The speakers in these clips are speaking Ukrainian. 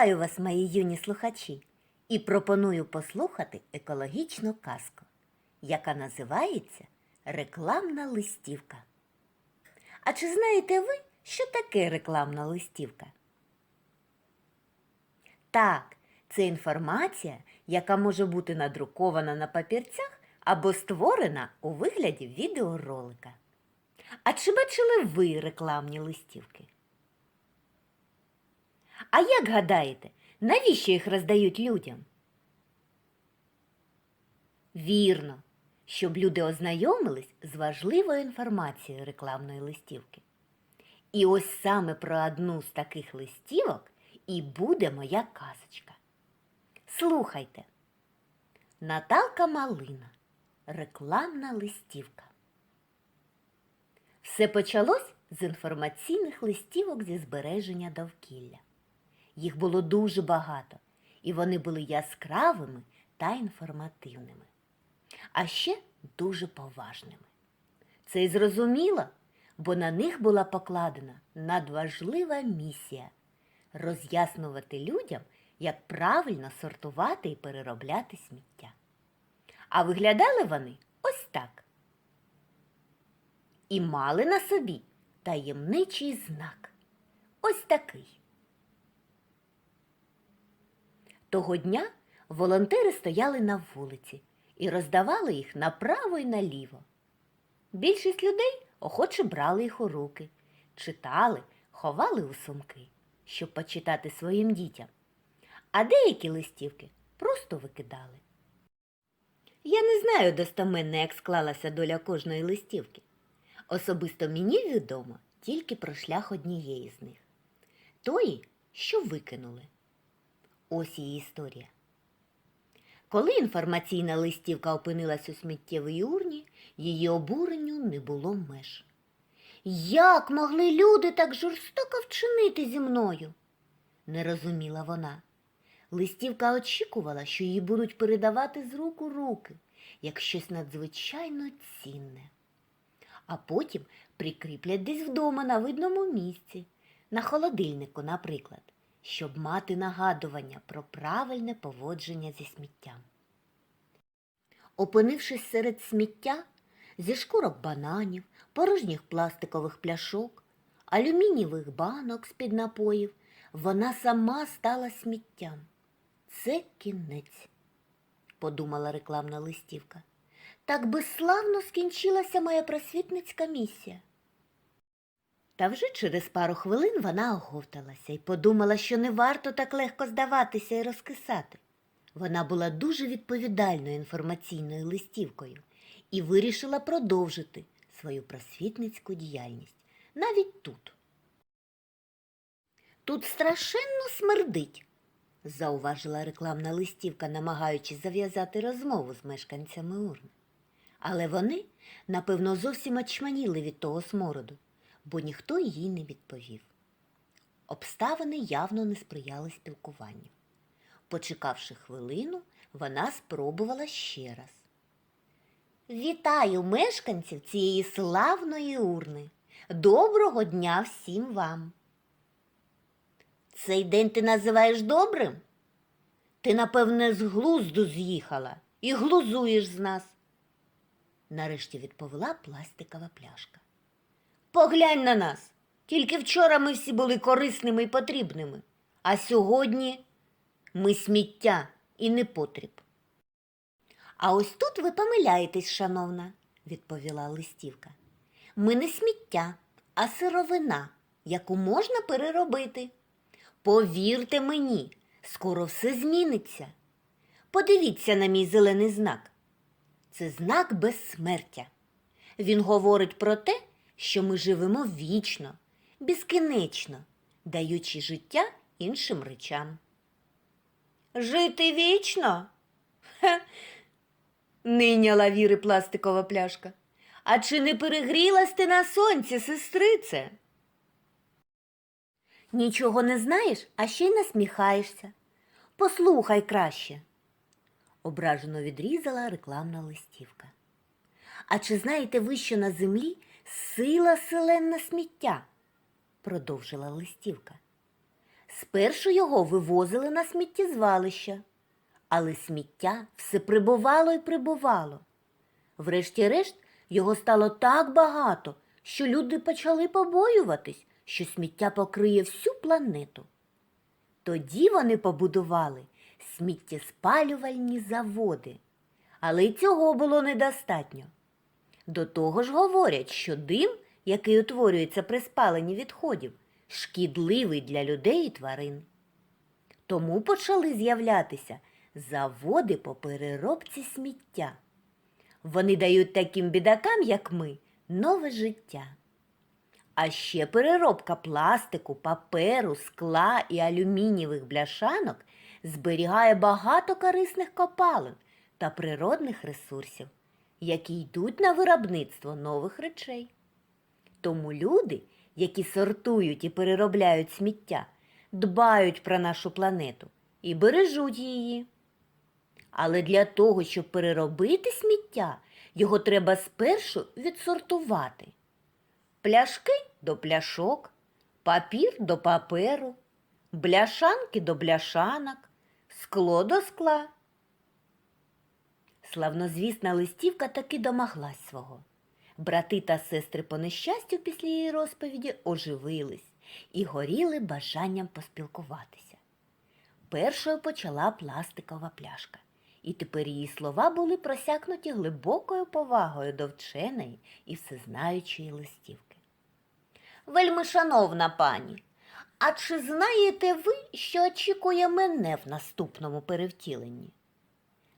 Вітаю вас, мої юні слухачі, і пропоную послухати екологічну казку, яка називається Рекламна листівка. А чи знаєте ви, що таке рекламна листівка? Так, це інформація, яка може бути надрукована на папірцях або створена у вигляді відеоролика. А чи бачили ви рекламні листівки? А як гадаєте, навіщо їх роздають людям? Вірно, щоб люди ознайомились з важливою інформацією рекламної листівки. І ось саме про одну з таких листівок і буде моя казочка. Слухайте. Наталка Малина. Рекламна листівка. Все почалось з інформаційних листівок зі збереження довкілля. Їх було дуже багато, і вони були яскравими та інформативними, а ще дуже поважними. Це й зрозуміло, бо на них була покладена надважлива місія роз'яснювати людям, як правильно сортувати і переробляти сміття. А виглядали вони ось так. І мали на собі таємничий знак. Ось такий. Того дня волонтери стояли на вулиці і роздавали їх направо і наліво. Більшість людей охоче брали їх у руки, читали, ховали у сумки, щоб почитати своїм дітям, а деякі листівки просто викидали. Я не знаю достоменно, як склалася доля кожної листівки. Особисто мені відомо тільки про шлях однієї з них тої, що викинули. Ось її історія. Коли інформаційна листівка опинилась у сміттєвій урні, її обуренню не було меж. Як могли люди так жорстоко вчинити зі мною? не розуміла вона. Листівка очікувала, що її будуть передавати з рук у руки, як щось надзвичайно цінне. А потім прикріплять десь вдома на видному місці, на холодильнику, наприклад щоб мати нагадування про правильне поводження зі сміттям. Опинившись серед сміття, зі шкурок бананів, порожніх пластикових пляшок, алюмінієвих банок з-під напоїв, вона сама стала сміттям. Це кінець, подумала рекламна листівка. Так би славно скінчилася моя просвітницька місія. Та вже через пару хвилин вона оговталася і подумала, що не варто так легко здаватися і розкисати. Вона була дуже відповідальною інформаційною листівкою і вирішила продовжити свою просвітницьку діяльність навіть тут. Тут страшенно смердить, зауважила рекламна листівка, намагаючись зав'язати розмову з мешканцями урни. Але вони, напевно, зовсім очманіли від того смороду бо ніхто їй не відповів. Обставини явно не сприяли спілкуванню. Почекавши хвилину, вона спробувала ще раз. Вітаю мешканців цієї славної урни. Доброго дня всім вам. Цей день ти називаєш добрим? Ти, напевне, з глузду з'їхала і глузуєш з нас. Нарешті відповіла пластикова пляшка. Поглянь на нас. Тільки вчора ми всі були корисними і потрібними, а сьогодні ми сміття і непотріб. А ось тут ви помиляєтесь, шановна, відповіла листівка. Ми не сміття, а сировина, яку можна переробити. Повірте мені, скоро все зміниться. Подивіться на мій зелений знак. Це знак безсмертя. Він говорить про те, що ми живемо вічно, безкінечно, даючи життя іншим речам. Жити вічно? Хе, Ниняла віри пластикова пляшка. А чи не перегрілась ти на сонці, сестрице? Нічого не знаєш, а ще й насміхаєшся. Послухай краще, ображено відрізала рекламна листівка. А чи знаєте ви, що на землі сила селенна сміття? продовжила листівка. Спершу його вивозили на сміттєзвалище, але сміття все прибувало і прибувало. Врешті-решт його стало так багато, що люди почали побоюватись, що сміття покриє всю планету. Тоді вони побудували сміттєспалювальні заводи. Але й цього було недостатньо. До того ж говорять, що дим, який утворюється при спаленні відходів, шкідливий для людей і тварин. Тому почали з'являтися заводи по переробці сміття. Вони дають таким бідакам, як ми, нове життя. А ще переробка пластику, паперу, скла і алюмінієвих бляшанок зберігає багато корисних копалин та природних ресурсів, які йдуть на виробництво нових речей. Тому люди, які сортують і переробляють сміття, дбають про нашу планету і бережуть її. Але для того, щоб переробити сміття, його треба спершу відсортувати. Пляшки до пляшок, папір до паперу, бляшанки до бляшанок, скло до скла. Славнозвісна листівка таки домоглась свого. Брати та сестри по нещастю після її розповіді оживились і горіли бажанням поспілкуватися. Першою почала пластикова пляшка, і тепер її слова були просякнуті глибокою повагою до вченої і всезнаючої листівки. Вельми шановна пані, а чи знаєте ви, що очікує мене в наступному перевтіленні?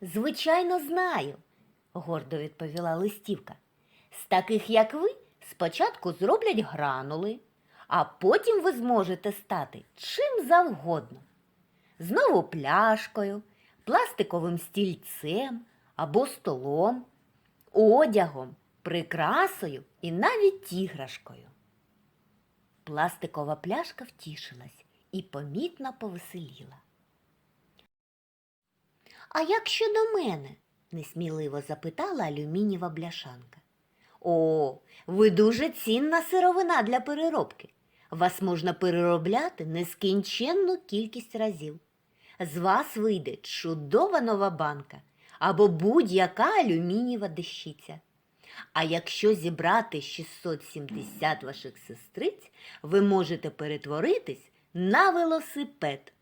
Звичайно, знаю, гордо відповіла листівка. З таких, як ви, спочатку зроблять гранули, а потім ви зможете стати чим завгодно. Знову пляшкою, пластиковим стільцем або столом, одягом, прикрасою і навіть іграшкою. Пластикова пляшка втішилась і помітно повеселіла. А як щодо мене? несміливо запитала алюмінієва бляшанка. О, ви дуже цінна сировина для переробки. Вас можна переробляти нескінченну кількість разів. З вас вийде чудова нова банка або будь-яка алюмінієва дещиця. А якщо зібрати 670 ваших сестриць, ви можете перетворитись на велосипед.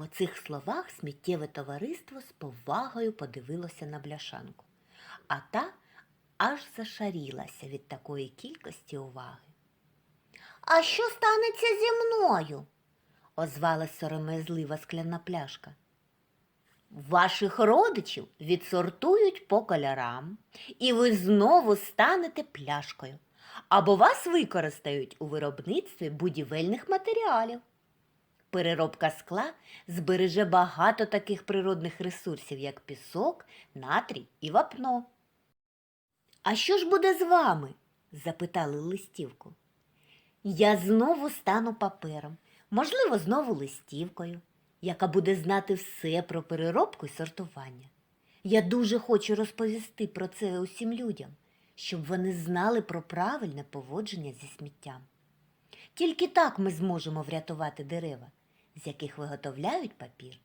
По цих словах сміттєве товариство з повагою подивилося на бляшанку, а та аж зашарілася від такої кількості уваги. А що станеться зі мною? озвалась сором'язлива скляна пляшка. Ваших родичів відсортують по кольорам, і ви знову станете пляшкою, або вас використають у виробництві будівельних матеріалів. Переробка скла збереже багато таких природних ресурсів, як пісок, натрій і вапно. А що ж буде з вами? запитали листівку. Я знову стану папером, можливо, знову листівкою, яка буде знати все про переробку і сортування. Я дуже хочу розповісти про це усім людям, щоб вони знали про правильне поводження зі сміттям. Тільки так ми зможемо врятувати дерева, з яких виготовляють папір.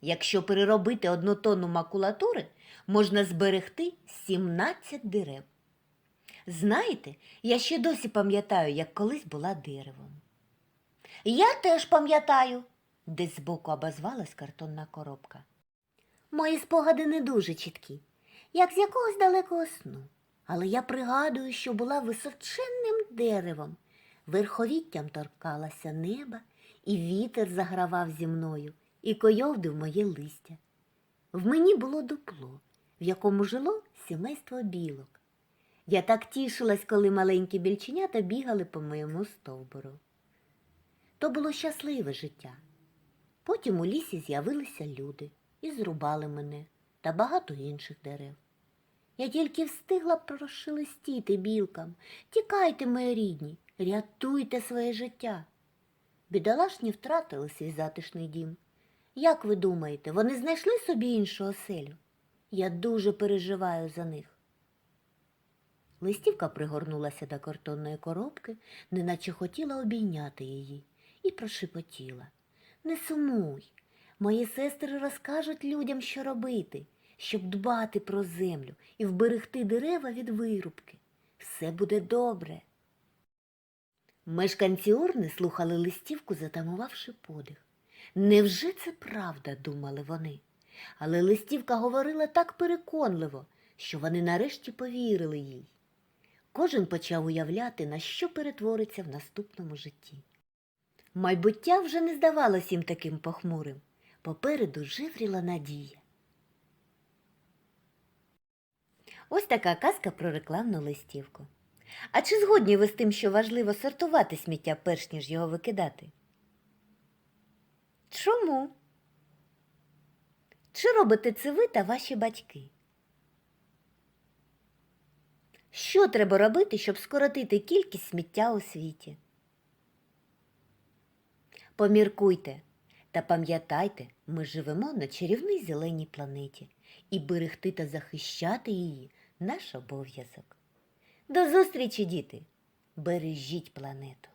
Якщо переробити одну тонну макулатури, можна зберегти 17 дерев. Знаєте, я ще досі пам'ятаю, як колись була деревом. Я теж пам'ятаю, десь збоку обозвалась картонна коробка. Мої спогади не дуже чіткі, як з якогось далекого сну. Але я пригадую, що була височенним деревом, верховіттям торкалася неба, і вітер загравав зі мною і койовдив моє листя. В мені було дупло, в якому жило сімейство білок. Я так тішилась, коли маленькі більченята бігали по моєму стовбуру. То було щасливе життя. Потім у лісі з'явилися люди і зрубали мене та багато інших дерев. Я тільки встигла прошелестіти білкам. Тікайте, мої рідні, рятуйте своє життя. Бідолашні втратили свій затишний дім. Як ви думаєте, вони знайшли собі іншу оселю? Я дуже переживаю за них. Листівка пригорнулася до картонної коробки, неначе хотіла обійняти її, і прошепотіла. Не сумуй. Мої сестри розкажуть людям, що робити, щоб дбати про землю і вберегти дерева від вирубки. Все буде добре. Мешканці урни слухали листівку, затамувавши подих. Невже це правда, думали вони. Але листівка говорила так переконливо, що вони нарешті повірили їй. Кожен почав уявляти, на що перетвориться в наступному житті. Майбуття вже не здавалось їм таким похмурим. Попереду живріла надія. Ось така казка про рекламну листівку. А чи згодні ви з тим, що важливо сортувати сміття, перш ніж його викидати? Чому? Чи робите це ви та ваші батьки? Що треба робити, щоб скоротити кількість сміття у світі? Поміркуйте та пам'ятайте, ми живемо на чарівній зеленій планеті, і берегти та захищати її наш обов'язок. До зустрічі, діти! Бережіть планету!